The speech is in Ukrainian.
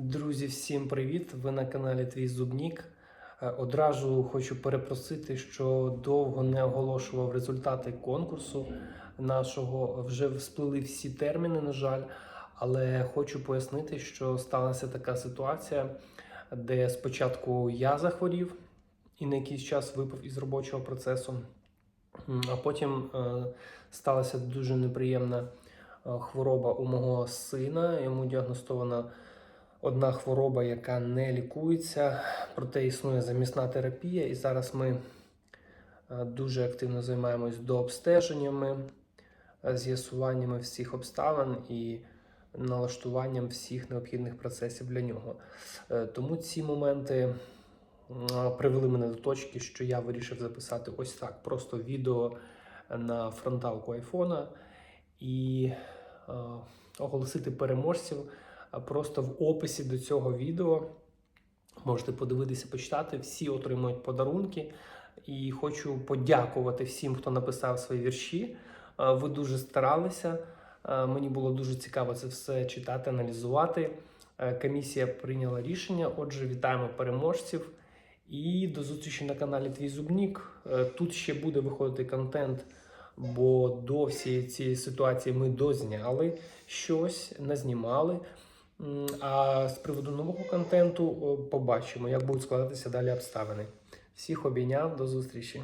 Друзі, всім привіт! Ви на каналі Твій Зубнік. Е, Одразу хочу перепросити, що довго не оголошував результати конкурсу нашого. Вже сплили всі терміни, на жаль. Але хочу пояснити, що сталася така ситуація, де спочатку я захворів і на якийсь час випав із робочого процесу, а потім е, сталася дуже неприємна е, хвороба у мого сина. Йому діагностована одна хвороба, яка не лікується, проте існує замісна терапія, і зараз ми е, дуже активно займаємось дообстеженнями, з'ясуваннями всіх обставин і налаштуванням всіх необхідних процесів для нього. Е, Тому ці моменти привели мене до точки, що я вирішив записати ось так: просто відео на фронталку айфона і е, оголосити переможців. А Просто в описі до цього відео можете подивитися, почитати. Всі отримують подарунки. І хочу подякувати всім, хто написав свої вірші. Е, Ви дуже старалися. Е, Мені було дуже цікаво це все читати, аналізувати. Е, Комісія прийняла рішення. Отже, вітаємо переможців. І до зустрічі на каналі Твій Зубнік. Е, Тут ще буде виходити контент, бо до всієї цієї ситуації ми дозняли щось, назнімали. А з приводу нового контенту побачимо, як будуть складатися далі обставини. Всіх обійняв, до зустрічі.